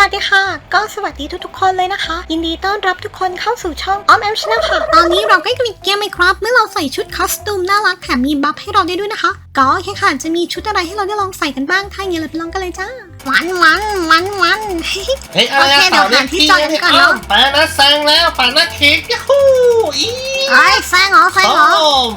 วัสดีค่ะ ก็สวัสดีทุกๆ คนเลยนะคะ ยินดีต้อนรับทุกคนเข้าสู่ช่องออมแอมชนะค่ะ ตอนนี้เราก็จะมีเกมไหมครับ เมื่อเราใส่ชุดคอสตูมน่ารักแถมมีบัฟให้เราได้ด้วยนะคะ ก็แค่ค่ะ จะมีชุดอะไรให้เราได้ลองใส่กันบ้าง ถ้าอย่างนี้เราไปลองกันเลยจ้าวันวันวันวันเฮ้ยอะไรโอเคอะเดี๋ยวหาที่จอดกันก่อนเนอะปานะแซงแล้วปานะเค้กยัฮูอีไอ้ยแซงเหรอแซงเหรอส้ม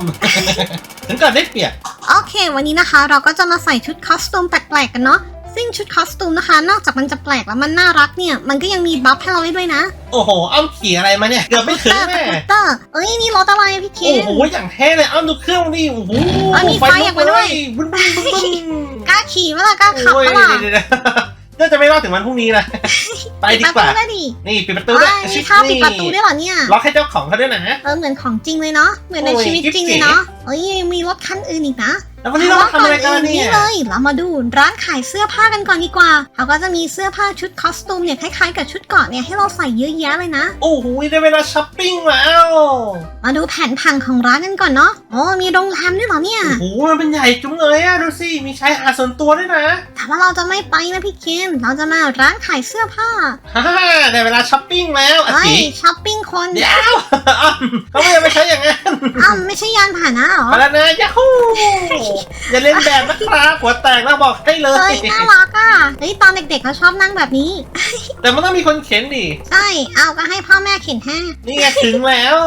ถึงก่อนได้เปรียบโอเค วันนี้นะคะ เราก็จะมาใส่ชุดคอสตูมแปลกๆกันเนาะ ซึ่งชุดคอสตูมนะคะ นอกจากมันจะแปลกแล้วมันน่ารักเนี่ย มันก็ยังมีบัฟให้เราได้ด้วยนะโอ้โห อ้อมขี่อะไรมาเนี่ย เกือบไม่ถึงสแน่กูตเตอร์เอ้ยนี่รถอะไรอะพี่เคโอ้นโห อย่างเท่เลย อ้อมดูเครื่องดิโอ้โหเอ้ยมีไฟอยากไปด้วยบึ้นบึ้นบึ้นบึ้นกล้าขี่เมื่อไหร่กล้าขับโอ้ยเมื่อไหร่เดี๋ยวเดี๋ยวเดี๋ยวน่าจะไม่รอดถึงวันพรุ่งนี้นะไปดีกว่าปิประตูได้ดินี่ปิดประตูด้วยเอ้ยมีท่าปิดประตูด้วยเหรอเนี่ย ล็อกให้เจ้าของเขาด้วยนะ เออเหมือนของจริงเลยเนาะ เหมือนในโอ้ยชีวิตจริงเลยเนาะเอ้ยมีรถคันอื่นอีกนะ แล้ววันนี้เรามาทำอะไรกันแต่ว่าเนี่ยเลยเรามาดูร้านขายเสื้อผ้ากันก่อนดีกว่าเขาก็จะมีเสื้อผ้าชุดคอสตูมเนี่ยคล้ายๆกับชุดเกราะเนี่ยให้เราใส่เยอะแยะเลยนะ โอ้โหได้เวลาช้อปปิ้งแล้วมาดูแผนผังของร้านกันก่อนเนาะโอ้มีโรงแรมด้วยเหรอเนี่ย โอ้โหมันเป็นใหญ่จุงเลยอะดูสิมีชายหาดส่วนตัวด้วยนะแต่ว่าเราจะไม่ไปนะพี่เคนเราจะมาร้านขายเสื้อผ้าฮ่าได้เวลาช้อปปิ้งแล้วอาเฮ้ยจิช้อปปิ้งคนเดี๋ยวอ้าวเขาไม่ได้ไปใช้อย่างนั้นอ้าวไม่ใช่ยานพาหนะเหรอ มาแล้วนะยาฮูอย่าเล่นแบบนะครับหัวแตกแล้วบอกให้เลเฮ้ย ย น่ารักอะ เฮ้ย ตอนเด็กๆเขาชอบนั่งแบบนี้ แต่มันต้องมีคนเข็นดิใช่ เอาก็ให้พ่อแม่เข็นให้นี่ไงถึงแล้ว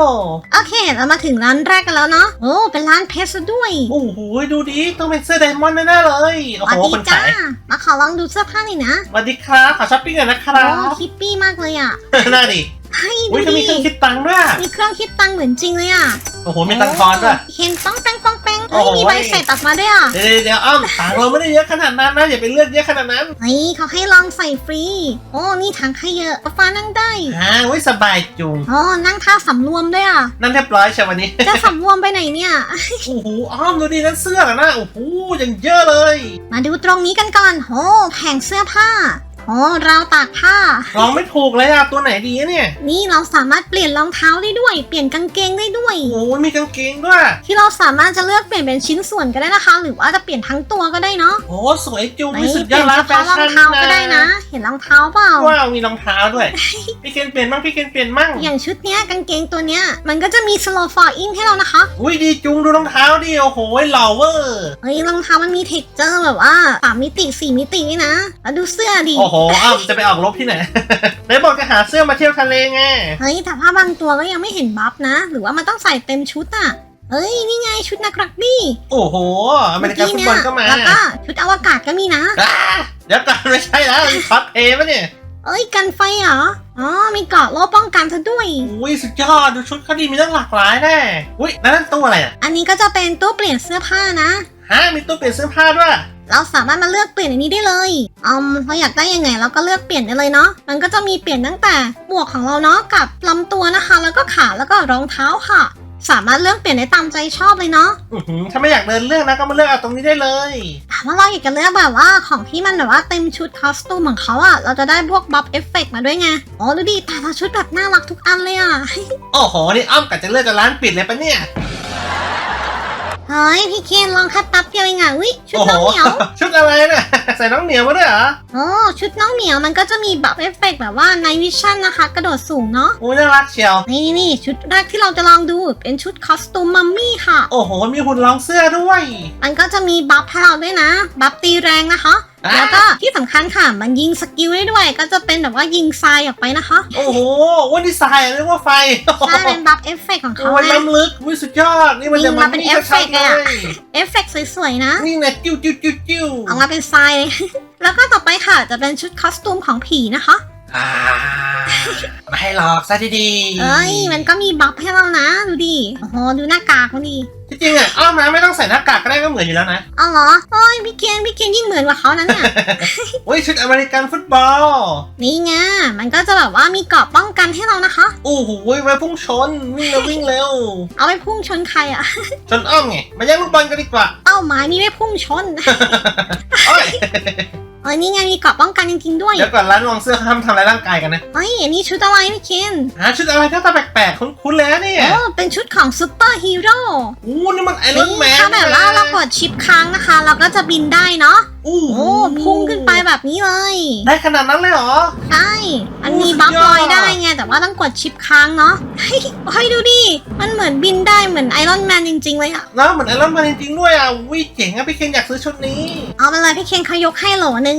โอเค เรามาถึงร้านแรกกันแล้วเนาะ โอ้ เป็นร้านเพชรซะด้วย โอ้โหดูดิต้องเป็นเสื้อไดมอนด์แน่ๆเลยสโอ้วัสโหดีคนจ้า ขายมาขอลองดูเสื้อผ้าหน่อยนะ สวัสดีครับขอช้อปปิ้งหน่อยนะคโอ้รับคิปปี้มากเลยอะน่าดิ เฮ้ยอุ้ยดูเขามีดิเครื่องคิดตังค์ด้วย มีเครื่องคิดตังค์เหมือนจริงเลยอะโอ้โห มีตังค์ทอนด้วย เห็นป้องแป้งป้องแป้งโอ้เฮ้ยโห มีใบเสร็จออกมาด้วยอะเดี๋ยวเดี๋ยวอ้อมตังค์เราไม่ได้เยอะขนาดนั้นนะ อย่าไปเลือกเยอะขนาดนั้นเฮ้ยเขาให้ลองใส่ฟรี โอ้นี่ถังขยะฟ้านั่งได้อ่าไว้ยสบายจุงโอ้นั่งท่าสำรวมด้วยอะ นั่นเรียบร้อยใช่วันนี้ จะสำรวมไปไหนเนี่ย โอ้โห อ้อมดูดินั่นเสื้อเหรอนะ โอ้โหอย่างเยอะเลย มาดูตรงนี้กันก่อนโอ้แผงเสื้อผ้า โอ้ราวตากผ้า ลองไม่ถูกเลยอะตัวไหนดีอะเนี่ยนี่เราสามารถเปลี่ยนรองเท้าได้ด้วย เปลี่ยนกางเกงได้ด้วย โอ้โหมีกางเกงด้วย ที่เราสามารถจะเลือกเปลี่ยนเป็นชิ้นส่วนก็ได้นะคะ หรือว่าจะเปลี่ยนทั้งตัวก็ได้เนาะโอ้สวยจุงไม่มีสุดเปยอลี่ยดนร้านเฉแฟพาะรองชั่นเท้าก็ได้นะ เห็นรองเท้าเปล่า ว้าวมีรองเท้าด้วย พี่เกณฑ์เปลี่ยนมั่งพี่เกณฑ์เปลี่ยนมั่งอย่างชุดเนี้ยกางเกงตัวเนี้ยมันก็จะมีสโลฟอร์อิงให้เรานะคะ อุ้ยดีจุงดูรองเท้าดิโอ้โหหล่อเวอร์ เฮ้ยรองเท้ามันมีเท็กเจอร์แบบว่าสามมิติสี่มิตินี่นะ แล้วดูเสื้อดิ โอ้โหอ้าวจะไปออกรบที่ไหน ไหนบอกจะหาเสื้อมาเที่ยวทะเลไง เฮ้ยแต่ว่าบางตัวก็ยังไม่เห็นบัฟนะ หรือว่ามันต้องใส่เต็มชุดอะเฮ้ยนี่ไงชุดนักรักบี้โอ้โหอเมริกันฟุตบอลก็มาแล้วก็ชุดอวกาศก็มีนะอ่าเดี๋ยวก่อนไม่ใช่แล้วคอสเพย์ปะเนี่ยเอ้ยกันไฟเหรอ อ๋อ มีเกราะโล่ป้องกันซะด้วย อุ้ยสุดยอด ดูชุดเขาดีมีตั้งหลากหลายแน่อุ้ยแล้วนั่นตู้อะไรอะ อันนี้ก็จะเป็นตู้เปลี่ยนเสื้อผ้านะ ฮะ มีตู้เปลี่ยนเสื้อผ้าด้วย เราสามารถมาเลือกเปลี่ยนอันนี้ได้เลยอืมเราอยากได้ยังไงเราก็เลือกเปลี่ยนได้เลยเนาะ มันก็จะมีเปลี่ยนตั้งแต่หมวกของเราเนาะกับลำตัวนะคะ แล้วก็ขาแล้วก็รองเท้าค่ะ สามารถเลือกเปลี่ยนได้ตามใจชอบเลยเนาะอื้อหือถ้าไม่อยากเดินเลือกนะก็มาเลือกเอาตรงนี้ได้เลย ถามว่าเราอยากจะเลือกแบบว่าของที่มันแบบว่าเต็มชุดคอสตูมของเขาอะเราจะได้พวกบัฟเอฟเฟกมาด้วยไงอ๋อดูดิแต่ละชุดแบบน่ารักทุกอันเลยอะ โอ้โห นี่อ้อมกัดจะเลือกจะร้านปิดเลยปะเนี่ย เฮ้ยพี่เคนลองแค่แป๊บเดียวเองอะวิชุดโอ้โหน้องเหมียว ชุดอะไรเนี่ยใส่น้องเหนียวมาด้วยเหรอโอ้ชุดน้องเหมียวมันก็จะมีบัฟเอฟเฟกแบบว่าในวิชั่นนะคะ กระโดดสูงเนาะอุ้ยน่ารักเชียวนี่นี่ชุดแรกที่เราจะลองดูเป็นชุดคอสตูมมัมมี่ค่ะ โอ้โห มีหุ่นรองเสื้อด้วย มันก็จะมีบัฟให้เราด้วยนะ บัฟตีแรงนะคะอ่า แล้วก็ที่สำคัญค่ะ มันยิงสกิลได้ด้วย ก็จะเป็นแบบว่ายิงทรายออกไปนะคะ โอ้โหวันดีไซน์เรียกว่าไฟใช่เป็นบัฟเอฟเฟกของเขาโอ้ยนะล้ำลึกวิสุดยอด นี่มันยิจะงมัมานเป็นนี่เอฟเฟชัดกต์ๆเลเลยอะยเอฟเฟกต์สวยๆนะ นี่ไงจิ้วจิ้วจิ้วจิ้วออกมาเป็นทรายเลยแล้วก็ต่อไปค่ะจะเป็นชุดคอสตูมของผีนะคะ อ่ามาให้หลอกซะดีๆเอ้ยมันก็มีบัฟให้เรานะดูดิโอ้โหดูหน้ากากมันดิที่จริงอะอ้อมนะไม่ต้องใส่หน้ากากก็ได้ก็เหมือนอยู่แล้วนะเอาเหรอโอ้ยพี่เคนพี่เคนยิ่งเหมือนกว่าเขานั้นเนี่ยโอ้ยชุดอเมริกันฟุตบอล นี่ไงมันก็จะแบบว่ามีเกราะป้องกันให้เรานะคะโอ้โหไว้พุ่งชนวิ่งเร็ววิ่งเร็วเอาไปพุ่งชนใครอะชนอ้อมไงมาแย่งลูกบอลกันดีกว่าเป้าหมายมีไว้พุ่งชนโอ้ยเอ้ยนี่ไงมีเกราะป้องกันจริงๆด้วยเดี๋ยวก่อนร้านรองเสื้อเขาทำทำอะไรร่างกายกันนะเฮ้ยอันนี้ชุดอะไรพี่เคนหาชุดอะไรหน้าตาแปลกๆคุ้นๆเลยนะเนี่ย โอ้เป็นชุดของซูเปอร์ฮีโร่โอ้นี่มันไอรอนแมนถ้าแบบว่าเรากดชิปค้างนะคะ เราก็จะบินได้เนาะ อู้โอ้พุ่งขึ้นไปแบบนี้เลย ได้ขนาดนั้นเลยเหรอ ใช่อันโอ้นี้สุดบัฟยอดลอยได้ไง แต่ว่าต้องกดชิปค้างเนาะเฮ้ยเฮ้ยดูดิ มันเหมือนบินได้เหมือนไอรอนแมนจริง ๆ เลยอะแล้วเหมือนไอรอนแมนจริงๆด้วยอะวิเจ๋งอะพี่เคนอยากซื้อชุดนี้เอาไปเลยพี่เคนเขายกให้โหลนึง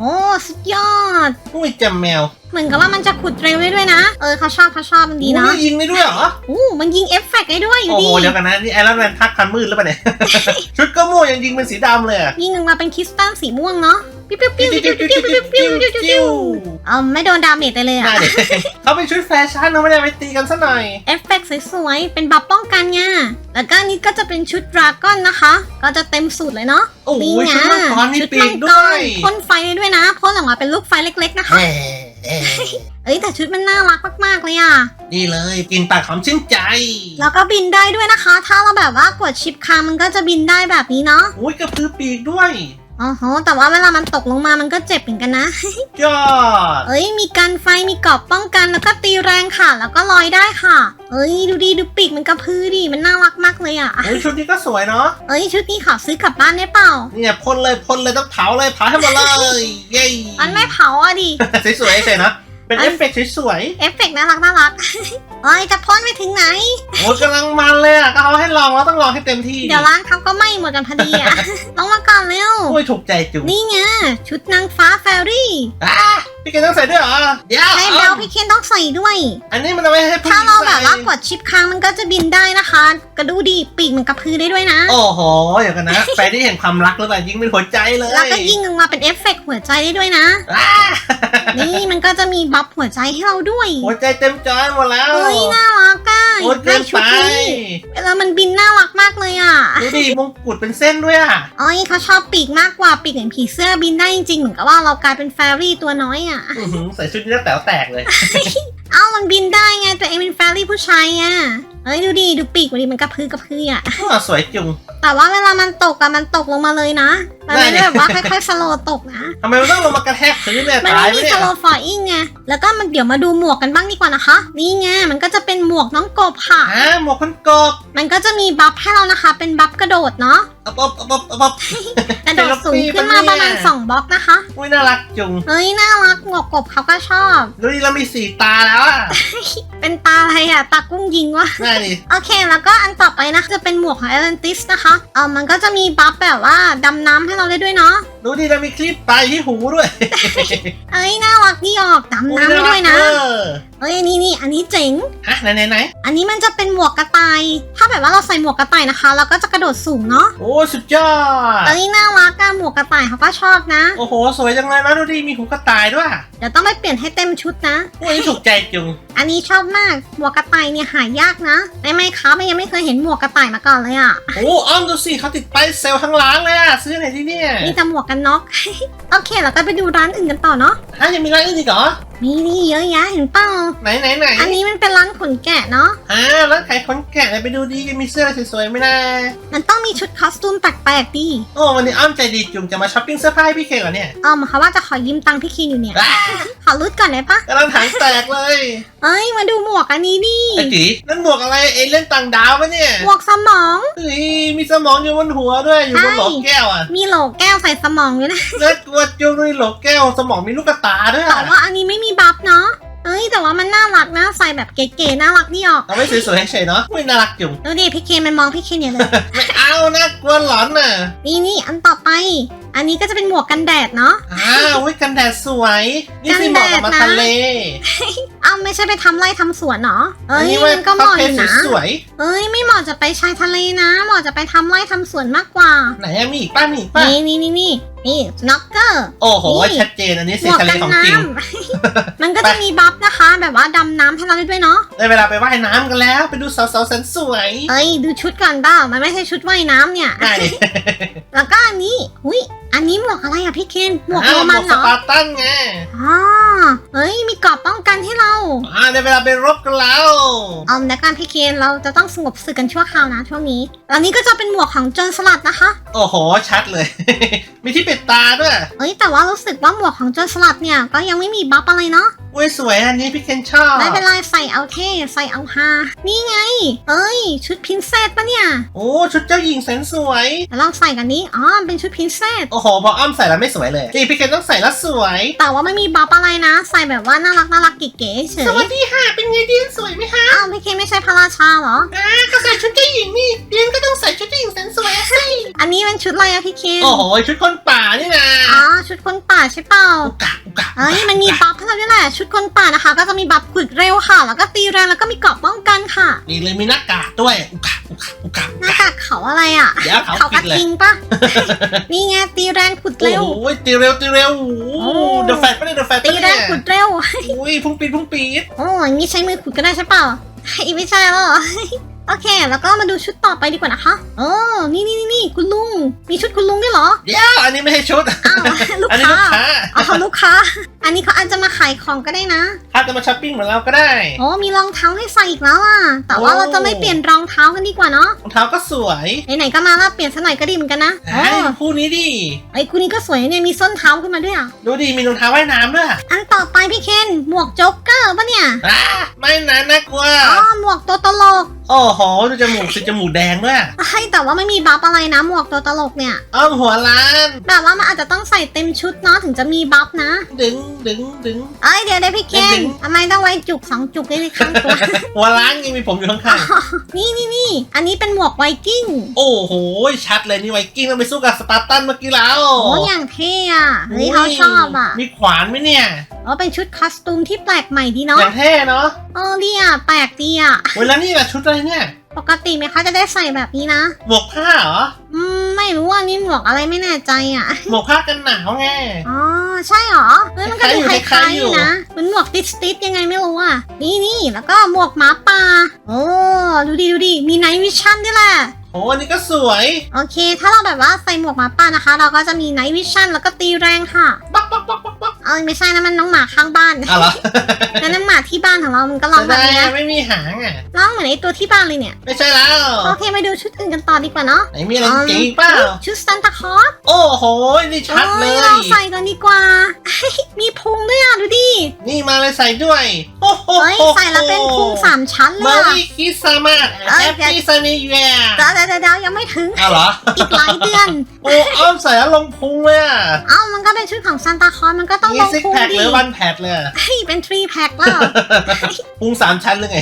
โอ้ สุดยอด อุ้ยจำแมว เหมือนกับว่ามันจะขุดเร็วได้ด้วยนะ เออเขาชอบเขาชอบมันดีอู้นะนี่ยิงได้ด้วยเหรอ อู้มันยิงเอฟเฟกต์ได้ด้วยอยู่โอ้ดิโหเดี๋ยวกันนะนี่ไอรอนแมนทักคันมืดหรือเปล่าเนี่ย ชุดก็ม่วงยังยิงเป็นสีดำเลยอะยิงออกมาเป็นคริสตัลสีม่วงเนาะ ปิ้วปิ้วปิ้วปิ้วปิ้วปิ้วปิ้วปิ้วปิ้วปิ้วเอาไม่โดนดาเมจเลยอะน่าเด็กเขาเป็นชุดแฟชั่นเขาไม่ได้ไปตีกันซะหน่อย เอฟเฟกต์สวยๆ เป็นบัฟป้องกันไงแล้วก็อันนี้ก็จะเป็นชุดดราก้อนนะคะ ก็จะเต็มสูตรเลยเนาะโอ้โหไงชุดมังกรมีชุดปีมักงกด้วยรพ่นไฟได้ด้วยนะพ่นออกมาเป็นลูกไฟเล็กๆนะคะ แหม เอ่อเอ้ยแต่ชุดมันน่ารักมากๆเลยอะนี่เลยกินปากหอมชื่นใจแล้วก็บินได้ด้วยนะคะ ถ้าเราแบบว่ากดชิปค้างมันก็จะบินได้แบบนี้เนาะ อุ้ยกระพือปีกด้วย อ๋อโหแต่ว่าเวลามันตกลงมามันก็เจ็บเหมือนกันนะ ยอด เอ้ย มีกันไฟ มีกรอบป้องกันแล้วก็ตีแรงค่ะ แล้วก็ลอยได้ค่ะ เอ้ย ดูดีดูปีกมันกระพือดิ มันน่ารักมากเลยอะอุ้ยชุดนี้ก็สวยเนาะ เอ้ย ชุดนี้ขอซื้อกลับบ้านได้เปล่า เนี่ยพ่นเลยพ่นเลยต้องเผาเลยเผาให้หมดเลย เย้มันไม่เผาอะดิ สวยๆเฉยๆนะ เป็นอันเอฟเฟกต์สวยเอฟเฟกต์น่ารักน่ารักเอ้ยจะพ่นไปถึงไหน ๆโอ้ยกำลังมันเลยอะก็เอาให้ลองแล้วต้องลองให้เต็มที่เดี๋ยวร้านเขาก็ไหม้หมดกันพอดีอะต้องมาก่อนเร็ว โอ้ยถูกใจจุ๊บนี่ไงชุดนางฟ้าแฟรี่อะพี่เกณต้องใส่ด้วยเหรอเดี๋ยวในเบลพี่เคนต้องใส่ด้วย อันนี้มันเอาไว้ให้ผู้หถ้าญิงเราใส่แบบว่ากดชิปค้างมันก็จะบินได้นะคะ กระดูดีปีกมันกระพือได้ด้วยนะ โอ้โหเดี๋ยวกันนะแฟนที่เห็นความรักหรือเปล่ายิงเป็นหัวใจเลยแล้วก็ยิงออกมาเป็นเอฟเฟกต์หัวใจได้ด้วยนะ อะ นี่มันก็จะมีบัฟหัวใจให้เราด้วยหัวใจเต็มจอยหมดแล้วเฮ้ยน่ารักอะโอ้ยได้เกินชุไปดนี้เวลามันบินน่ารักมากเลยอะดูดิมงกุฎเป็นเส้นด้วยอะเอ้ยเขาชอบปีกมากกว่าปีกเหมือนผีเสื้อบินได้จริงๆเหมือนกับว่าเรากลายเป็นแฟรี่ตัวน้อยอะอื้อหือใส่ชุดนี้แล้วแต๋วแตกเลยเอ้ามันบินได้ไงตัวเองเป็นแฟรี่ผู้ชายอะเอ้ยดูดิดูปีกมันดิมันกระพือกระพืออะอ้อสวยจุงแต่ว่าเวลามันตกอะมันตกลงมาเลยนะ มันไม่ได้แบบว่าค่อยๆสโลว์ตกนะทำไมมันต้องลงมากระแทกพื้นเนี่ยมันตายไม่ไหมมีเนี่สยโลว์ฟอร์อิงไง แล้วก็มันเดี๋ยวมาดูหมวกกันบ้างดีกว่านะคะ นี่ไง มันก็จะเป็นหมวกน้องกบค่ะอ่าหมวกคนกบมันก็จะมีบัฟให้เรานะคะ เป็นบัฟกระโดดเนาะอบอบอบอบอบ กระโดดสูงขึ้นมาประมาณ2บล็อกนะคะ อุ้ยน่ารักจุงเฮ้ยน่ารักหมวกกบเขาก็ชอบ ดูดิเรามีสีตาแล้วอะเป็นตาอะไรอะตากุ้งยิงวะ น่าดิโอเค แล้วก็อันต่อไปนะจะเป็นหมวกของเอเลนติสนะคะ เออมันก็จะมีบัฟแบบว่าดำน้ำให้เราได้ด้วยเนาะ ดูดิเรามีคลิปปลายที่หูด้วย เอ้ยน่ารักดีออกดำน้ำได้ด้วยนะ เออเอ้ยนี่นี่อันนี้เจ๋ง ฮะไหนไหนไหนอันนี้มันจะเป็นหมวกกระต่าย ถ้าแบบว่าเราใส่หมวกกระต่ายนะคะ เราก็จะกระโดดสูงเนาะโอ้สุดยอดเอ้ยน่ารักอะหมวกกระต่ายเขาก็ชอบนะ โอ้โห สวยจังเลยนะดูดิมีหูกระต่ายด้วยเดี๋ยวต้องไปเปลี่ยนให้เต็มชุดนะ โอ้ยถูกใจจุงอันนี้ชอบมากหมวกกระต่ายเนี่ยหายากนะในไมค้ามันยังไม่เคยเห็นหมวกกระต่ายมาก่อนเลยอะโอ้อ้อมดูสิเขาติดป้ายเซลล์ทั้งร้านเลยอะซื้อไหนที่เนี่ยมีแต่หมวกกันน็อกโอเคเราก็ไปดูร้านอื่นกันต่อเนาะฮะยังมีร้านอื่นอีกเหรอมีนี่เยอะแยะเห็นเปล่าไหนไหนไหนอันนี้มันเป็นร้านขนแกะเนาะอ่าร้านขายขนแกะเนี่ยไปดูดีกันมีเสื้ออะไรสวยๆไหมนะมันต้องมีชุดคอสตูมแปลกๆดิโอ้วันนี้อ้อมใจดีจุงจะมาช้อปปิ้งเสื้อผ้าให้พี่เคเหรอเนี่ยเออหมายความว่าจะขอยืมตังค์พี่คีนอยู่เนี่ยอ้าขอรุดก่อนได้ปะกำลังถังแตกเลย เอ้ยมาดูหมวกอันนี้ดิไอ้จีนั่นหมวกอะไรเอเล่นต่างดาวปะเนี่ยหมวกสมองเฮ้ยมีสมองอยู่บนหัวด้วยอยู่บนโหลแก้วอะมีโหลแก้ว ใส่สมองอยู่นะน่ากลัวจุงด้วยโหลแก้วสมองมีลูกกระตาด้วยแต่อะว่าอันนี้ไม่มีบัฟเนาะเอ้ยแต่ว่ามันน่ารักนะใส่แบบเก๋ๆน่ารักดีออกเอาไว้สวยๆเฉยๆเนาะไม่น่ารักจุงดูดิพี่เคนมันมองพี่เคนเนี่ยเลย ไม่เอานะกลัวหลอนน่ะ นี่นี่อันต่อไป อันนี้ก็จะเป็นหมวกกันแดดเนาะ อ้าวไว้ยกันแดดสวย นี่สิกันเหแดมาะดกับมานะทะเลอ้าวไม่ใช่ไปทำไร่ทำสวนเนาะเอ้อัยนี้ไว้มันก็เหมาะอยู่นะสวยเอ้ยไม่เหมาะจะไปชายทะเลนะ เหมาะจะไปทำไร่ทำสวนมากกว่าๆไหนอะมีอีกป้ามีอีกป้านี่นี่นี่นี่นี่สโนว์เกอร์ โอ้โหนี่ชัดเจนอันนี้หสีมวกทะเลกันของน้จริงำมันก็จะมีบัฟนะคะ แบบว่าดำน้ำให้เราได้ด้วยเนาะได้เวลาไปว่ายน้ำกันแล้ว ไปดูสาวๆแสนสวย เอ้ย ดูชุดก่อนเปล่ามันไม่ใช่ชุดว่ายน้ำเนี่ยได้ดิแล้วก็อันนี้ อุ้ย อันนี้หมวกอะไรอะพี่เคนหมวกอ้าโรวหมมัวนกเหสรอปาร์ตันไงอ๋อเฮ้ยมีกรอบป้องกันให้เราอ่าได้เวลาไปรบกันแล้วเอาในการพี่เคนเราจะต้องสงบศึกกันชั่วคราวนะช่วงนี้อันนี้ก็จะเป็นหมวกของโจนสลัดนะคะ โอ้โหชัดเลย มีที่ปิดตาด้วย เอ้ยแต่ว่ารู้สึกว่าหมวกของโจนสลัดเนี่ยก็ยังไม่มีบัฟอะไรเนาะ อุ้ยสวยอันนี้พี่เคนชอบ ไม่เป็นไรใส่เอาเท่ใส่เอาฮานี่ไง เอ้ย ชุดพินเซสปะเนี่ย โอ้ชุดเจ้าหญิงแสนสวยเดี๋ยวลองใส่กันนี้อ๋อเป็นชุดพินเซสโอ้โหพออ้อมใส่แล้วไม่สวยเลยนี่พี่เคนต้องใส่แล้วสวย แต่ว่าไม่มีบัฟอะไรนะ ใส่แบบว่าน่ารักน่ารักเก๋ๆเฉสวัยสดีค่ะเป็นไงเดียนสวยไหมคะอ้าวพี่เคไม่ใช่พระราชาเหรออ่าก็ใส่ชุดเจ้าหญิงนี่เดียนก็ต้องใส่ชุดเจ้าหญิงแสนสวยอะสิอันนี้เป็นชุดอะไรอะพี่เคโอ้โหชุดคนป่านี่นะอ๋อชุดคนป่าใช่เปล่าอุกะอุกะ เอ้ยมันมีบัฟให้เราด้วยแหละชุดคนป่านะคะ ก็จะมีบัฟขุดเร็วค่ะ แล้วก็ตีแรงแล้วก็มีเกราะป้องกันค่ะนี่เลยมีหน้ากากด้วยอุกะอุกะอุกะ หน้ากากเขาอะไรอะเดี๋ยวเขาเขาผิกระดเลย ทิงปะ นี่ไงตีแรงขุดโอ้เร็ว โหตีเร็วตีเร็วโอ้โอ้ เดอะแฟตไม่ได้เดอะแฟตตีแรงขุดเร็ว อุ้ยพุ่งปีดพุ่งปีดโอ้อย่างนี้ใช้มือขุดก็ได้ใช่เปล่าไม่ใช่แล้วเหรอ โอเค แล้วก็มาดูชุดต่อไปดีกว่านะคะโอ้นี่นี่นี่นี่คุณลุง มีชุดคุณลุงด้วยเหรอ เดี๋ยวอันนี้ไม่ใช่ชุด อ้าวลูกอันนี้ค้าลูกค้าอ๋อลูกค้า อันนี้เขาอาจจะมาขายของก็ได้นะ ถ้าจะมาช้อปปิ้งเหมือนเราก็ได้ โอ้มีรองเท้าให้ใส่อีกแล้วอะ แต่ว่าโอ้ เราจะไม่เปลี่ยนรองเท้ากันดีกว่าเนาะ รองเท้าก็สวยไหนๆก็มาแล้วเปลี่ยนสักหน่อยก็ดีเหมือนกันนะโอ้ไอ้คู่นี้ดิ ไอ้คู่นี้ก็สวยเนี่ย มีส้นเท้าขึ้นมาด้วยอะ ดูดิมีรองเท้าว่ายน้ำด้วยอัน ต่อไปพี่เคน หมวกโจ๊กเกอร์ปะเนี่ยอ่าไม่นะน่ากลัว อ๋อหมวกตัวตลกโอ้โหดูจมูกสิจมูกแดงด้วยใช่แต่ว่าไม่มีบัฟอะไรนะ หมวกตัวตลกเนี่ยอ้อมหัวล้านแบบว่ามันอาจจะต้องใส่เต็มชุดเนาะถึงจะมีบัฟนะ ดึงดึงดึง เอ้ยเดี๋ยวเดี๋ยวพี่เคนดึงทำไมต้องไว้จุกสองจุกในข้างตัว หัวล้านยังมีผมอยู่ข้างนี่นี่นี่อันนี้เป็นหมวกไวกิ้งๆโอ้โหชัดเลยนี่ไวกิ้งต้องไปสู้กับสปาร์ตันเมื่อกี้แล้วโอ้อย่างเท่อะเฮ้ยเขาชอบอะมีขวานไหมเนี่ยอ๋อเป็นชุดคอสตูมที่แปลกใหม่ดีอเนาะย่างเท่เนาะเออดีอะแปลกดีอะเวลานี่แหละชุดอะไรเนี่ย ปกติไหมคะจะได้ใส่แบบนี้นะหมวกผ้าเหรออืมไม่รู้ว่านี่หมวกอะไรไม่แน่ใจอะหมวกผ้ากันหนาวไง อ๋อใช่เหรอเฮ้ยมันก็ดูคคล้าล้ายยๆอยู่ๆอยู่นะเหมือนหมวกติดติดๆยังไงไม่รู้อะนี่นี่แล้วก็หมวกหมาป่าโอ้ดูดิดูดิมีไนท์วิชั่นด้วยแหละโอ้อันนี้ก็สวย โอเค ถ้าเราแบบว่าใส่หมวกหมาป่านะคะ เราก็จะมีไนท์วิชั่นแล้วก็ตีแรงค่ะ ปักปักปักปักปัก เออไม่ใช่นะมันน้องหมาข้างบ้านอ้าวเหรอแล้วน้องหมาที่บ้านของเรามันก็ร้องแบบไม่นี้ได้นะไม่มีหางอะร้องเหมือนไอตัวที่บ้านเลยเนี่ย ไม่ใช่แล้ว โอเคมาดูชุดอื่นกันต่อดีกว่าเนาะไหนมีอะไรเจ๋งอีกเปล่าชุดซันตาคลอสโอ้โห นี่ชัดเลอ้ยลองใส่กันดีกว่า มีพุงด้วยอะดูดิ นี่มาเลยใส่ด้วยโอ้โหเฮ้ยใส่แล้วเป็นพุงสามชั้นเลมายอะรีคิสามาเอ้แฮยปปี้ซันนี่แย่เดี๋ยวเดี๋ยวเดี๋ยวยังไม่ถึงอ้าวเหรออีกหลายเดือนโอ้อ้อมใส่แล้วลงพุงเลยอะเอ้ามันก็เป็นชุดของซันตาคลอสมันก็ต้องลนี่งซิกพุงแพคดิหรือวันแพดเลยอะเฮ้ยเป็นทรีแพ็คแล้ว พุงสามชั้นเลยไง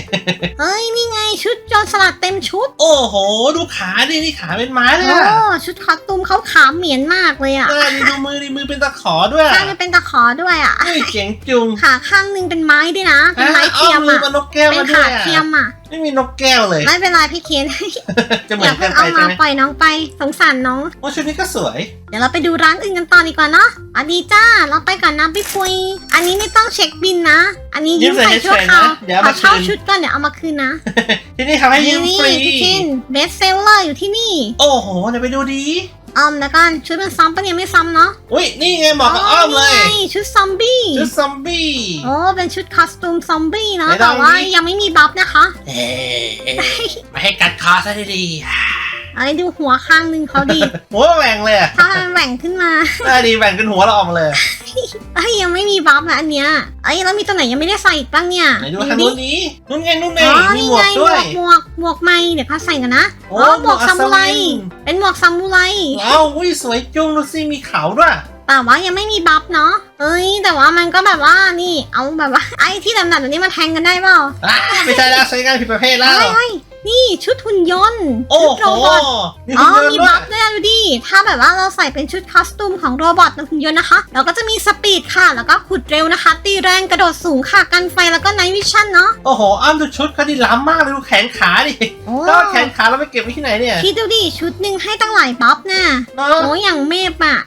เฮ้ย นี่ไงชุดโจรสลัดเต็มชุด โอ้โห ดูขาดินี่ขาเป็นไม้เลยโอ้อะชุดคอสตูมเขาขาวเหมียนมากเลยอะเออนี่ดูมือดิมือเป็นตะขอด้วยข้างนึงเป็นตะขอด้วยอะ เฮ้ยเจ๋งจุงขาข้างนึงเป็นไม้ด้วยนะ เป็นไม้อ้อเทียมมลืมอะเอานกแก้วเป็นมาด้วขายอะเทียมอะ ไม่มีนกแก้วเลย ไม่เป็นไรพี่เคนจะเหมืออนย่ากัเพิ่นงไปเอาใช่มาไหมปล่อยน้องไปสงสารน้อง โอ้ชุดนี้ก็สวย เดี๋ยวเราไปดูร้านอื่นกันต่อดีกว่าเนาะอันนี้จ้า เราไปก่อนนะพี่ปุย อันนี้ไม่ต้องเช็คบินนะ อันนี้ยืมไปชั่วคราวขอเช่าชุดก่อนเดี๋ยวเอามาคืนนะที่นี่ทำให้ยืมนี่ฟรี พี่เคนเบสเซลเลอร์อยู่ที่นี่ โอ้โหเดี๋ยวไปดูดี ออมแล้วกันชุดมันซ้ำปะเนี่ยไม่ซ้ำเนาะอุ้ยนี่ไงเหมาะกับอ้อมเลยนี่ไงชุดซอมบี้ชุดซอมบี้ โอ้เป็นชุดคอสตูมซอมบี้เนาะไหนลแต่องว่าดิ ยังไม่มีบัฟนะคะ เอ๊ะมาให้กัดคอซะดี ไอ้ดูหัวข้างหนึงเขาดีๆหัวแหว่งเลยอะถ้ามันแหว่งขึ้นมาได้ดีแหว่งจนหัวเราออกมาเลยไอ้ยยังไม่มีบัฟนะอันเนี้ยไอ้ยแล้วมีตัวไหนยังไม่ได้ใส่อีกบ้างเนี่ยไหนดูทางนู้นนี้นู้นไงนู้นไงอ๋อมีนี่หมวไงกหมด้ววย กหมวกหมวกไหมเดี๋ยวเขาใส่กันนะโอ้อ๋อหมวกหมวกซามูไรอัศวิน เป็นหมวกซามูไร ว้าวอุ้ยสวยจุงดูสิมีเขาด้วยแต่ว่ายังไม่มีบัฟเนาะเอ้ย แต่ว่ามันก็แบบว่านี่ เอาแบบว่า ไอ้ที่ดำๆแบบนี้มาแทงกันได้เปล่าอะไม่ใช่แล้วใช้งานผิดประเภทแล้ว เฮ้ยเฮ้ย นี่ชุดหุ่นยนต์โอ้ชุดโหโรบอทมีอ๋อคุณเดินมีด้วบัยฟด้วยอะดูดิถ้าแบบว่าเราใส่เป็นชุดคอสตูมของโรบอทหุ่นยนต์นะคะ เราก็จะมีสปีดค่ะ แล้วก็ขุดเร็วนะคะ ตีแรงกระโดดสูงค่ะกันไฟแล้วก็ไนท์วิชั่นเนาะโอ้โหอ้ามดูชุดเขาดิล้ำมากเลยดูแขนขาดิโอ้แล้วแขนขาเราไปเก็บไว้ที่ไหนเนี่ยคิดดูดิชุดหนึ่งให้ตั้งหลายบัฟน่ะเนาะโอ้ยอย่างเมฟอะ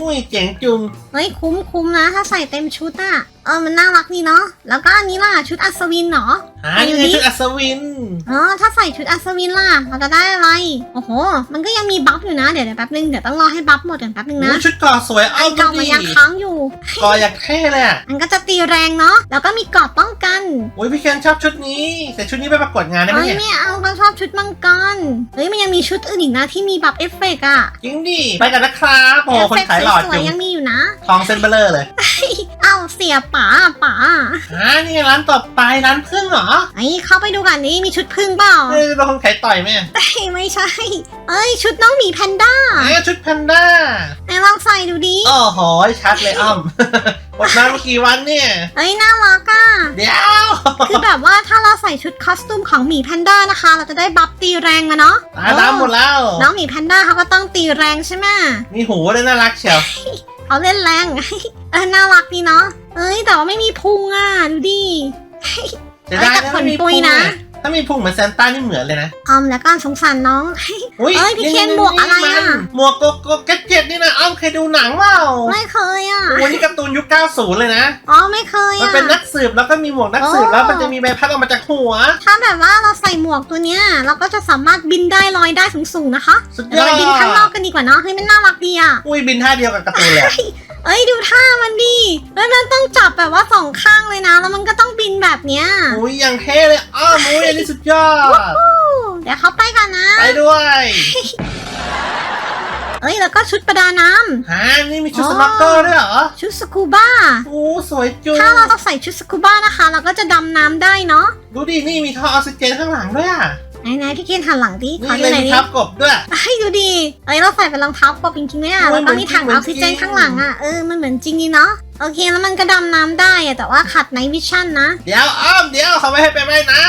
อุ้ยเจ๋งจุงเฮ้ยคุ้มคุ้มนะถ้าใส่เต็มชุดอะเออมันน่ารักดีเนาะแล้วก็อันนี้ล่ะชุดอัศวินเหรอหาไปดูยังไงดิชุดอัศวินอ๋อถ้าใส่ชุดอัศวินล่ะเราจะได้อะไรโอ้โห มันก็ยังมีบัฟอยู่นะเดี๋ยวเดี๋ยวแป๊บนึงเดี๋ยวต้องรอให้บัฟหมดก่อนแป๊บนึงนะโอ้ยชุดเกอสวยอ้อัอมนดูเก่ามันดิยังค้างอยู่กออยากเท่เลยอะมันก็จะตีแรงเนาะแล้วก็มีเกราะป้องกันโอ้ยพี่เคนชอบชุดนี้แต่ชุดนี้ไปประกวดงานได้ไหมเอ้ยเนี่ยไม่เอาก็ชอบชุดมังกรเฮ้ยมันยังมีชุดอื่นอีกนะที่มีแบบเอฟเฟกต์อะจริงดิไปกันนะครับโอ้โหคนขายหลอดสอวยยู่ๆยังมีอยู่นะทองเซนเบลเลอร์เลยเอ้าเสียป๋าป๋าอ่านี่ร้านต่อไปร้านพึ่งเหรอไอ้ยเข้าไปดูกันนี่มีชุดพึ่งเปล่าเออเราคนขายต่อยไหมเอ้ยไม่ใช่ เอ้ย ชุดน้องหมีแพนด้าอ่าชุดแพนด้าไหนลองใส่ดูดิโอ้โหชัดเลยอ้อมหมดมาเมื่อกี่วันเนี่ยเอ้ยน่ารักอะเดี๋ยว คือแบบว่าถ้าเราใส่ชุดคอสตูมของหมีแพนด้านะคะ เราจะได้บัฟตีแรงมาเนาะตาดำหมดแล้ว น้องหมีแพนด้าเขาก็ต้องตีแรงใช่ไหมมีหูด้วยน่ารักเชียว เขาเล่นแรงเออน่ารักดีเนาะเอ้ยแต่ว่าไม่มีพุงอะ ดูดิจะได้แต่นะขนไม่มีปุพุยงนะนะถ้ามีพุงเหมือนแซนต้านี่เหมือนเลยนะออมแล้วก็สงสารน้องอุ้ยเอ้ยพี่เคนหมวกอะไรอะมันหมวกโกโก้แกดเจ็ตนี่นะอ้อมเคยดูหนังเปล่าไม่เคยอะโอ้ยนี่การ์ตูนยุค 90 เลยนะ อ๋อไม่เคยมันอะเป็นนักสืบแล้วก็มีหมวกนักสืบอ๋อแล้วมันจะมีใบพัดออกมาจากหัว ถ้าแบบว่าเราใส่หมวกตัวเนี้ยเราก็จะสามารถบินได้ลอยได้สูงๆนะคะสุดยเดี๋ยวอดเราไปบินข้างนอกกันดีกว่าเนาะเฮ้ยมันน่ารักดีอะ อุ้ยบินท่าเดียวกับการ์ตูนเลยอะเอ้ยดูท่ามันดิแล้วมันต้องจับแบบว่าสองข้างเลยนะ แล้วมันก็ต้องบินแบบเนี้ยอุ้ยอย่างเท่เลยอ้อมอุ้ยอันนี้สุดยอดอู้เดี๋ยวเขาไปกันนะ ไปด้วยเอ้ยแล้วก็ชุดประดาน้ำฮะนี่มีชุดอ๋อสน็อกเกอร์ด้วยเหรอ ชุดสกูบ้า โอ้สวยจุงถ้าเราต้องใส่ชุดสกูบ้านะคะ เราก็จะดำน้ำได้เนาะ ดูดิ นี่มีท่อออกซิเจนข้างหลังด้วยอะไหนๆพี่เกณฑ์หันหลังดิขอนี่ดูเลยหน่อยมีดิทับกบด้วยให้ดูดิเอ้ยเราใส่เป็นรองเท้ากบจริงๆด้วยอะโอ้แล้วยก็มีถังเหมืออนอกซิเจนจริงข้างหลังอะ เออ มันเหมือนจริงดีเนาะ โอเคแล้วมันก็ดำน้ำได้อะแต่ว่าขัดไนวิชั่นนะ เดี๋ยวอ้อมเดี๋ยวเขาไม่ให้ไปว่ายน้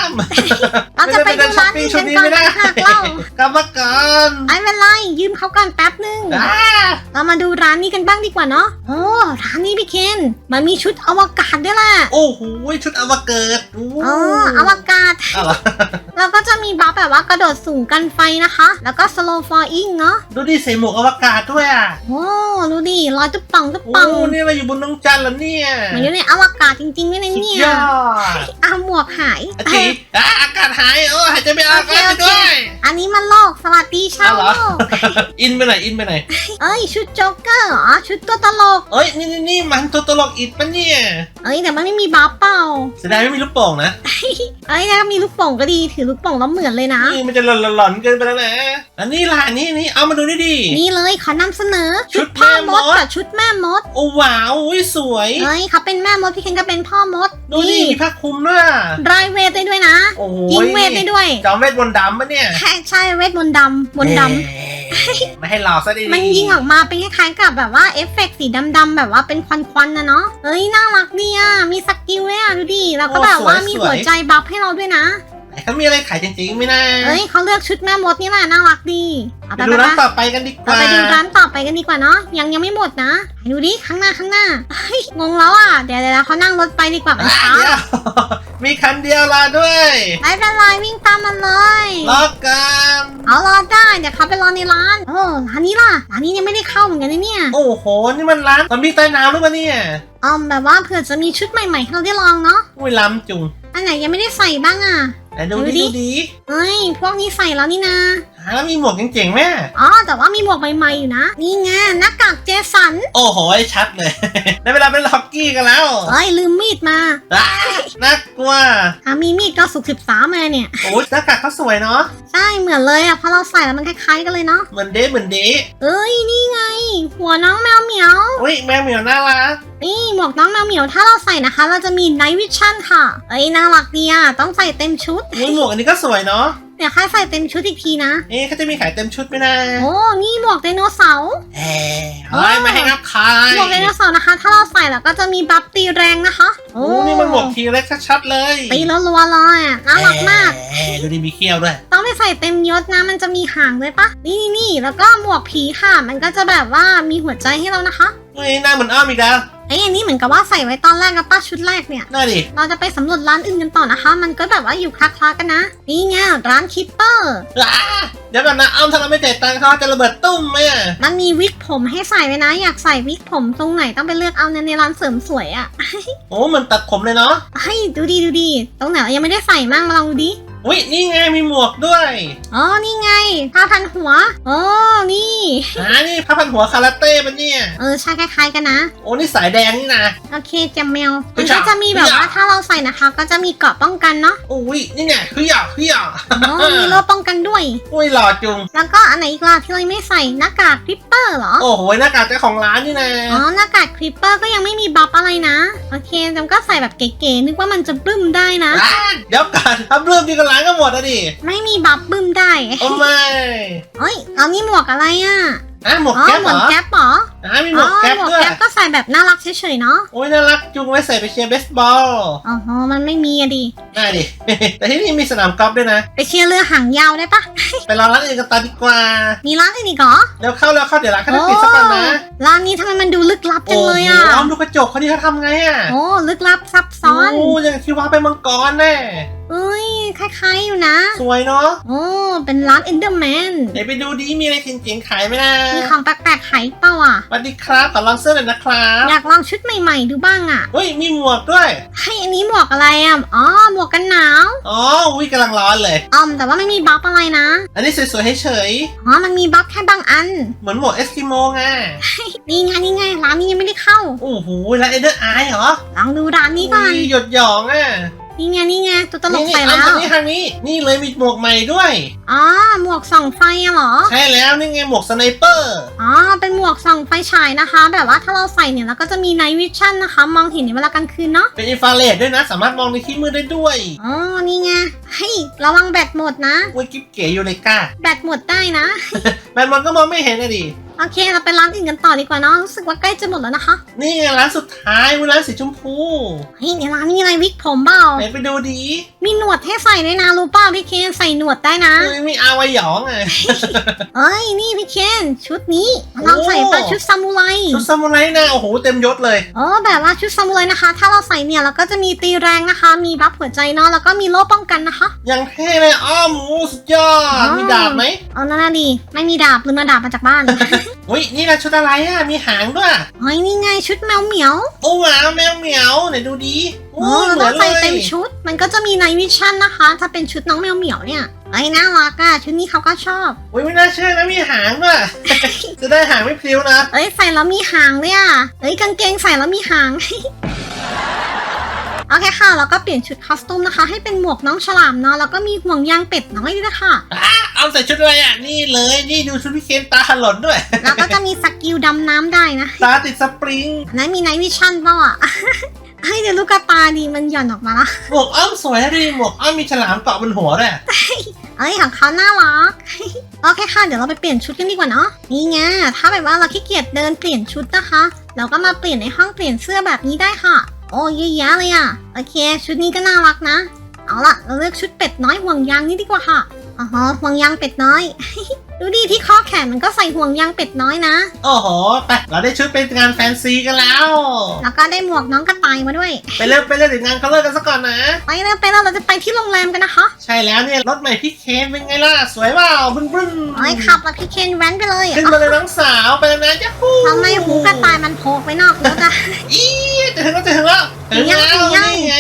ำเราจะไปดูร้านนี้กันก่อนนะหากเล่ากลับมาก่อนไม่เป็นไรยืมเขาก่อนแป๊บนึงอ่าเรามาดูร้านนี้กันบ้างดีกว่าเนาะโอ้ร้านนี้พี่เคนมันมีชุดอวกาศด้วยแหละโอ้โหชุดอวกาศโอ้อ๋ออวกาศเอาเหรอแล้วก็จะมีบัฟแบบว่ากระโดดสูงกันไฟนะคะ แล้วก็ slow falling เนาะดูดิใส่หมวกอวกาศด้วยอะโอ้ดูดิลอยตุ๊บป่องตุ๊บโอ้ป่องนี่เราอยู่บนดวงจันทร์แล้วเนี่ยมันอยู่ในอวกาศจริงๆด้วยนะสุดเนี่ยยอดอะหมวกหายอาทิอะอากาศหายโอ้หายใจไม่ออกโอเคแล้วโอเคด้วยอันนี้มันโลกสวัสดีชาเอาวเหรอโลกอินไปไหนอินไปไหนเอ้ยชุดโจ๊กเกอร์เหรอชุดตัวตลกเอ้ยนี่นี่นี่มันตัวตลกอิดปะเนี่ยเอ้ยแต่มันไม่มีบัฟเปล่าแสดงไม่มีลูกโป่งนะเอ้ยถ้ามีลูกโป่งก็ดีถือลูกโป่งแล้วเหมือนเลยนะนี่มันจะหลอนๆเกินไปแล้วนะอันนี้ล่ะนี่นี่เอามาดูนี่ดินี่เลยขอนำเสนอ ชุชุดดพ่อมดแม่มดกับชุดแม่มดโอ้ว้าวอุ้ยสวยเอ้ยเขาเป็นแม่มดพี่เคนก็เป็นพ่อมดดูนี่มีผ้าคลุมด้วยอะรายเวทได้ด้วยนะโอ้โหยิงเวทได้ด้วยจอมเวทบนต์ดำปะเนี่ย ใช่ใช่เวทมนต์ดำมนต์ดำเอ๊ะไม่ให้หลอกซะดีๆมันยิงออกมาเป็นคล้ายๆกับแบบว่าเอฟเฟกต์สีดำๆแบบว่าเป็นควันๆนะเนาะเอ้ยน่ารักดีอะมีสกิลด้วยอะดูดิแล้วก็แบบว่ามีหัวใจบัฟให้เราด้วยนะไหน เขามีอะไรขายจริงๆไหม่น่าเอ้ยเขาเลือกชุดแม่มดนี่แหละน่ารักดีเอาไปไปดูไปร้านไปต่อไปกันดีกเราว่าไปดูร้านต่อไปกันดีกว่าเนาะยังยังไม่หมดนะไปดูดิข้างหน้าข้างหน้าเฮ้ยงงแล้วอะเดี๋ยวเดี๋ยวเขานั่งรถไปดีกว่ามันอะช้าเดี๋ยว มีคันเดียวรอด้วยไม่เป็นไรวิ่งตามมันเลย รอกันเอารอได้เดี๋ยวเขาไปรอในร้านโอ้ร้านนี้ล่ะร้านนี้ยังไม่ได้เข้าเหมือนกันนะเนี่ยโอ้โหนี่มันร้านซอมบี้ใต้น้ำหรือเปล่าเนี่ยอ๋อแบบว่าเผื่อจะมีชุดใหม่ๆให้เราได้ลองเนาะอุ้ยล้ำจุงอันไหนยังไม่ได้ใส่บ้างอะแต่ ดูดูดิดิดูดิเอ้ยพวกนี้ใส่แล้วนี่นะหา แล้วมีหมวกเจ๋งๆแม่อ๋อแต่ว่ามีหมวกใหม่ๆอยู่นะ นี่ไงหน้ากากเจสัน โอ้โหชัดเลย ได้เวลาเป็นล็อกกี้กันแล้วเอ้ยลืมมีดมาอะน่ากลัวอะมีมีดก็สุกสิบสามมาเนี่ย โอ้ยหน้ากากเขาสวยเนาะใช่เหมือนเลยอะเพราะเราใส่แล้วมันคล้าย ๆกันเลยเนาะเหมือนเดทเหมือนเดทเอ้ยนี่ไง หัวน้องแมวเหมียว อุ้ยแมวเหมียวน่ารักนี่หมวกน้องแมวเหมียวถ้าเราใส่นะคะ เราจะมี Night Vision ค่ะ เอ้ยน่ารักดีอะต้องใส่เต็มชุด อุ้ยหมวกอันนี้ก็สวยเนาะ เดี๋ยวค่าใส่เต็มชุดอีกทีนะ เอ๊ะเขาจะมีขายเต็มชุดไหมนะโอ้นี่หมวกไดโนเสาร์ เอ๊ะเฮ้ยไม่ให้นับขายหมวกไดโนเสาร์นะคะ ถ้าเราใส่แล้วก็จะมีบัฟตีแรงนะคะ โอ้นี่มันหมวกทีเล็กชัดๆเลยตีแล้วรัวๆเลยอะน่ารักมากเอ๊ะดูดิมีเขี้ยวด้วย ต้องไปใส่เต็มยศนะ มันจะมีหางด้วยปะนี่นี่นี่แล้วก็หมวกผีค่ะ มันก็จะแบบว่ามีหัวใจให้เรานะคะอุ้ยหน้าเหมือนอ้อมอีกแล้ว ไอ้ยอันนี้เหมือนกับว่าใส่ไว้ตอนแรกกับป้าชุดแรกเนี่ย น่าดิเราจะไปสำรวจร้านอื่นกันต่อนะคะ มันก็แบบว่าอยู่คลาๆกันนะ นี่ไงร้านคิปเปอร์ อ่าเดี๋ยวก่อนนะอ้อมถ้าเราไม่จ่ายตังค์เขาจะระเบิดตุ้มไหมอะมันมีวิกผมให้ใส่ไว้นะ อยากใส่วิกผมตรงไหนต้องไปเลือกเอาในในร้านเสริมสวยอะ่ะโอ้เหมันตัดผมเลยเนาะให้ยดูดีดูดี ตรงไหนเรายังไม่ได้ใส่มั่งมาลองดูดิ อุ้ยนี่ไงมีหมวกด้วยอ๋อ นี่ไงผ้าพันหัวอ๋อนี่ อ่านี่ผ้าพันหัวคาราเต้ปะเนี่ย เออใช่คล้ายๆกันนะ โอ้นี่สายแดงนี่นะ โอเคแจมแมวเฮ้มันยก็จ้ะจะมีแบบเฮ้ยว่าจ้ะถ้าเราใส่นะคะ ก็จะมีเกราะป้องกันเนาะอุ้ยนี่ไงคืออยากคืออยากอ๋อมีโล่ป้องกันด้วย อุ้ยหล่อจุง แล้วก็อันไหนอีกล่ะที่เราไม่ใส่หน้ากากคริปเปอร์เหรอ โอ้โหหน้ากากเจ้าของร้านนี่นะอ๋อหน้ากากคริปเปอร์ก็ยังไม่มีบัฟอะไรนะ โอเคจำก็ใส่แบบเก๋ๆนึกว่ามันจะบึ้มได้นะอะเดี๋ยวก่อนทำเรื่องที่กันร้านก็หมดอะดิไม่มีบัฟบึ้มได้โอ้ไม่เอ้ยเอานี่หมวกอะไรอะอะหมวกอ๋อแก๊ปหมเหรวกอแก๊ปเหรออะมีหมอ๋วอกแก๊ปหมวกด้วยแก๊ปก็ใส่แบบน่ารักเฉยๆเนาะโอ้ยน่ารักจุงไว้ใส่ไปเชียร์เบสบอลอ๋อมันไม่มีอะดิได้ดิแต่ที่นี่มีสนามกอล์ฟด้วยนะ ไปเชียร์เรือหางยาวได้ปะไปรอร้านอื่นกันต่อดีกว่า มีร้านอื่นอีกเหรอเร็วเข้าเร็วเข้าเดี๋ยวร้านเขาจะปิดสักก่อนนะโร้านนี้ทำไมมันดูลึกลับจัโอ้งโหเลยอะอ้อมดูกระจกเขาที่เขาทำไงอะโอ้ลึกลับซับซ้อนโอ้ยังคิดว่าเป็นมังกรแน่ เอ้ยคล้ายๆอยู่นะสวยเนาะโอ้เป็นร้านเอนเดอร์แมนเดี๋ยวไปดูดีมีอะไรเจ๋งๆขายไหมนะมีของแปลกๆขายเปล่าอะสวัสดีครับขอลองเสื้อหน่อยนะครับ อยากลองชุดใหม่ๆดูบ้างอะเฮ้ยมีหมวกด้วยให้อันนี้หมวกอะไรอะอ๋อหมวกกันหนาวอ๋อวิกำลังร้อนเลยอ๋อมแต่ว่าไม่มีบัฟอะไรนะ อันนี้สวยๆเฉยอ๋อมันมีบัฟแค่บางอันๆเหมือนหมวกเอสกิโมไงนี่ไงนี่ไงร้านนี้ยังไม่ได้เข้าโอ้โหแล้วเอเดอร์ไอเหรอลองดูร้านนี้ก่อนยหยดหยองอะ นี่ไงนี่ไงตัวตลกนี่ใส่นี่แล้เอาวทางนี้ทางนี้ นี่เลยมีหมวกใหม่ด้วย อ๋อ หมวกส่องไฟอะเหรอ ใช่แล้วนี่ไงหมวกสไนเปอร์ อ๋อ เป็นหมวกส่องไฟฉายนะคะ แบบว่าถ้าเราใส่เนี่ยเราก็จะมี night vision นะคะ มองเห็นในเวลากลางคืนเนาะ เป็นอินฟราเรดด้วยนะ สามารถมองในที่มืดได้ด้วยอ๋อ นี่ไงเฮ้ยระวังแบตหมดนะ อุ้ยกิ๊บเก๋อยู่เลยก้าแบตหมดได้นะ แบนบอลก็มองไม่เห็นนะดิ โอเค เราไปร้านอื่นกันต่อดีกว่าเนาะ รู้สึกว่าใกล้จะหมดแล้วนะคะนี่ไงร้านสุดท้ายเวลานสีชมพู เฮ้ยในร้านมีอะไรวิกผมเปล่าไหนไปดูดีมีหนวดให้ใส่ด้วยนะรู้เปล่าพี่เคนใส่หนวดได้นะเอ้ยมีอาวายหยองอะเอ้ยนี่พี่เคนชุดนี้เราใส่ปะชุดซามูไรชุดซามูไรนะโอ้โหเต็มยศเลยอ๋อแบบว่าชุดซามูไรนะคะ ถ้าเราใส่เนี่ยเราก็จะมีตีแรงนะคะ มีบัฟหัวใจเนาะแล้วก็มีโล่ป้องกันนะคะยังเท่เลยอ้อมโอ้สุดยอดมีดาบไหมเอานั่นนะดีไม่มีดาบหรือมาดาบมาจากบ้าน อุ้ยนี่นะชุดอะไรอะมีหางด้วยเฮ้ยนี่ไงชุดแมวเหมียว โอ้ว้าวแมวเหมียวไหนดูดี โอ้โอ้ยเหมืเราอนเลใส่ยเต็มชุด มันก็จะมีไนวิชั่นนะคะ ถ้าเป็นชุดน้องแมวเหมียวเนี่ยไอ้ยน่ารักอะชุดนี้เขาก็ชอบอุ้ยไม่น่าเชื่อนะมีหางด้วยจะได้หางไม่พลิ้วนะ เอ้ยใส่แล้วมีหางเลยอะเอ้ยกางเกงใส่แล้วมีหาง โอเคค่ะแล้วก็เปลี่ยนชุดคอสตูมนะคะ ให้เป็นหมวกน้องฉลามเนาะแล้วก็มีห่วงยางเป็ดน้อยด้วยนะคะเอาใส่ชุดอะไรอะ นี่เลยนี่ดูชุดพี่เคนตาหล่นด้วย แล้วก็จะมีสกิลดำน้ำได้นะ ตาติดสปริงอันนั้นมีไนวิชั่นเปล่าอะ ให้เดี๋ยวลูกกระตาดีมันหย่อนออกมาละหมวกอ้อมสวยนะดิหมวกอ้อมมีฉลามเกาะบนหัวด้วยเอ้ยของเขาน่ารัก โอเคค่ะ เดี๋ยวเราไปเปลี่ยนชุดกันดีกว่าเนาะ นี่ไง ถ้าแบบว่าเราขี้เกียจเดินเปลี่ยนชุดนะคะ เราก็มาเปลี่ยนในห้องเปลี่ยนเสื้อแบบนี้ได้ค่ะ โอ้เยอะแยะเลยอะโอเค ชุดนี้ก็น่ารักนะ เอาล่ะ เราเลือกชุดเป็ดน้อยห่วงยางนี่ดีกว่าค่ะอ๋อห่วงยางเป็ดน้อย ดูดิที่ข้อแขนมันก็ใส่ห่วงยางเป็ดน้อยนะ โอ้โหไปเราได้ชุดเป็นงานแฟนซีกันแล้ว แล้วก็ได้หมวกน้องกระต่ายมาด้วย ไปเริ่มไปเริ่มถึงงานเขาเลิกกันซะก่อนนะ ไปเร็วไปแล้วเราจะไปที่โรงแรมกันนะคะใช่แล้วเนี่ยรถใหม่พี่เคนเป็นไงล่ะ สวยเปล่าบึ้นบึ้นโอ้ยขับแล้วพี่เคนแว้นไปเลยขึ้นมาเลยน้องสาวไปแล้วนะจ้าฮู้ทำไมหูกระต่ายมันโผล่ไปนอกรถอะอีจะถึงแล้วจะถึงแล้วถึงแล้วถึงยังนี่ไง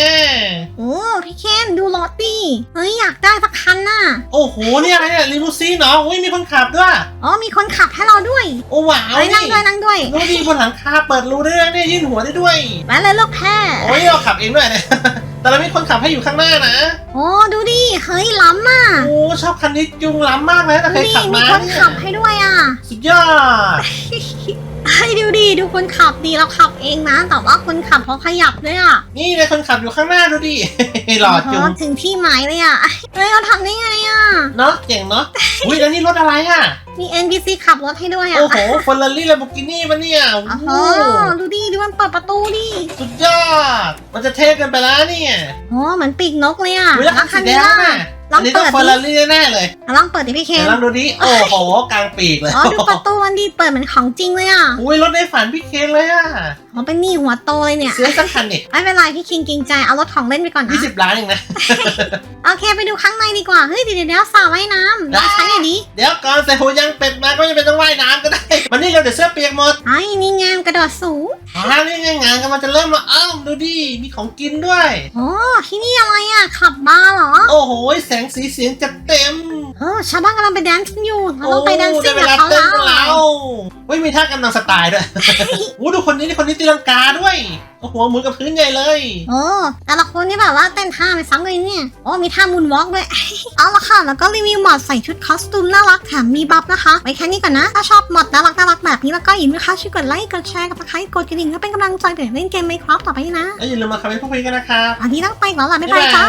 โอ้พี่เคนดูรถดิเฮ้ยอยากได้สักคันน่ะ โอ้โหนี่อะไรเนี่ยลิมูซีนเนาะอุ้ยมีคนขับด้วย อ๋อมีคนขับให้เราด้วยโอ้ว้าวเฮ้ยนั่งนี่ด้วยนั่งด้วยดูดิบนหลังคาเปิดรูได้ด้วยเนี่ยยื่นหัวได้ด้วยแว้นเลยลูกแพ้โอ้ยเราขับเองด้วยเนี่ย แต่เรามีคนขับให้อยู่ข้างหน้านะ โอ้ดูดิเฮ้ยล้ำอะโอ้ชอบคันนี้จุงล้ำมากเลยแต่เคยนี่ขับมีมาคนเนี่ยขับให้ด้วยอะ สุดยอด ให้ดูดิดูคนขับดีเราขับเองนะ แต่ว่าคนขับเขาขยับด้วยอะนี่เลยคนขับอยู่ข้างหน้าดูดิ หล่อจุงโถึงที่หมายเลยอะเฮ้ยเราทำได้ไงอะเนาะเจ๋งเนาะอุ้ยแล้วนี่รถอะไรอะมี NPC ขับรถให้ด้วยอะ โอ้โหเฟอร์รารี่ลาโบกินี่ปะเนี่ยโอ้โอ้โหโหดูดิดูมันเปิดประตูดิ สุดยอด มันจะเท่เกันไปแล้วเนี่ยโอ้เหมือนปีกนกเลยอะอุ้ยแล้วคันสีแดงน่ะ ลออังนนี้เปิต้องดเฟอร์ดิรารี่แน่ๆเลยลองเปิดดิพี่เคนเดี๋ยวลองดูดิโอ้โหกลางปีกเลยอ๋อดูประตูมันดีเปิดเหมือนของจริงเลยอะอุ้ยรถในฝันพี่เคนเลยอะอ๋อเป็นหนี่หัวโตเลยเนี่ย ซื้อสักคันนี่ไม่เป็นไรพี่คิงเกรงใจเอารถของเล่นไปก่อนนะ ยี่สิบล้านเองนะ โอโอเคไปดูข้างในดีกว่า เฮ้ยเดี๋ยวเดี๋ยวสระว่ายน้ำเราใช้หน่อยดิเดี๋ยวก่อนใส่หูยังเป็ดมาก็ไม่จำเป็นต้องว่ายน้ำก็ได้มันนี่เราเดี๋ยวเสื้อเปียกหมดไอ้นี่งามกระโดดสูงอ้าวนี่ไงงานกันมันจะเริ่มแล้วอ้าวดูดิมีของกินด้วย โอ้ที่นี่อะไรอะขับบาร์เหรอ โอ้โหแสงสีเสียงจัดเต็มโอ้ชาวบ้านกำลังไปแดนซ์กันอยู่เราต้องไปแดนซิ่งได้กับเวลาเขาเต้นแล้วกับเราเฮ้ยมีท่ากำลังสไตล์ด้วยโอ้ดูคนนี้นี่คนนี้ตีลังกาด้วยโอ้โหหมุนกับพื้นใหญ่เลย โอ้แต่ละคนนี่แบบว่าเต้นท่าไม่ซ้ำเลยเนี่ยโอ้มีท่ามูนวอล์กด้วย เอาละค่ะ แล้วก็รีวิวหมอดใส่ชุดคอสตูมน่ารักแถมมีบัฟนะคะ ไว้แค่นี้ก่อนนะ ถ้าชอบหมอดน่ารักน่ารักแบบนี้แล้วก็อย่าลืมนะคะช่วยกดไลค์กดแชร์กับใครกดกระดิ่งเพื่อเป็นกำลังใจเดี๋ยวเล่นเกมไมค์ครับต่อไปนะแล้วอย่าลืมมาคอมเมนต์พูดคุยกันนะครับอันนี้ต้องไปก่อนละบ๊ายบายจ้า